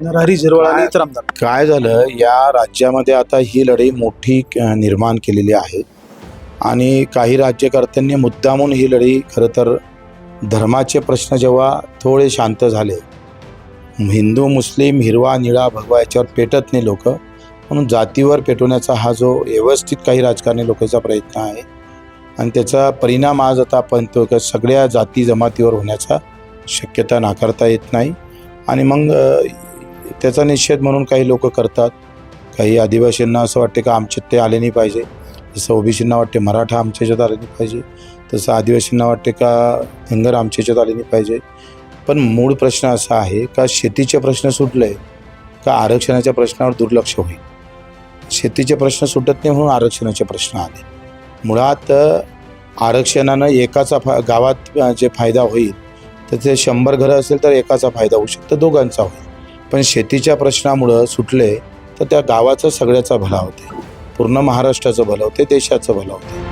नरहरी झिरवाळ आणि इतर आमदार काय झालं? या राज्यामध्ये आता ही लढाई मोठी निर्माण केलेली आहे. आणि काही राज्यकर्त्यांनी मुद्दामून ही लढाई खरं तर धर्माचे प्रश्न जेव्हा थोडे शांत झाले हिंदू मुस्लिम हिरवा निळा भगवा याच्यावर पेटत नाही लोक. म्हणून जातीवर पेटवण्याचा हा जो व्यवस्थित काही राजकारणी लोकांचा प्रयत्न आहे आणि त्याचा परिणाम आज आता आपण तो का सगळ्या जाती जमातीवर होण्याचा शक्यता नाकारता येत नाही. आणि मग त्याचा निषेध म्हणून काही लोक करतात. काही आदिवासींना असं वाटते का आमच्यात ते आले नाही पाहिजे. जसं ओबीसींना वाटते मराठा आमच्या याच्यात आले नाही पाहिजे. तसं आदिवासींना वाटते का धनगर आमच्या याच्यात आले नाही पाहिजे. पण मूळ प्रश्न असा आहे का शेतीचे प्रश्न सुटले का आरक्षणाच्या प्रश्नावर दुर्लक्ष होईल? शेतीचे प्रश्न सुटत नाही म्हणून आरक्षणाचे प्रश्न आले. मुळात आरक्षणानं एकाचा फा गावात जे फायदा होईल तर ते शंभर घरं असेल तर एकाचा फायदा होऊ शकतो दोघांचा होईल. पण शेतीच्या प्रश्नामुळं सुटले तर त्या गावाचा सगळ्याचा भला होते. पूर्ण महाराष्ट्राचं भलं होते देशाचं भलं होते.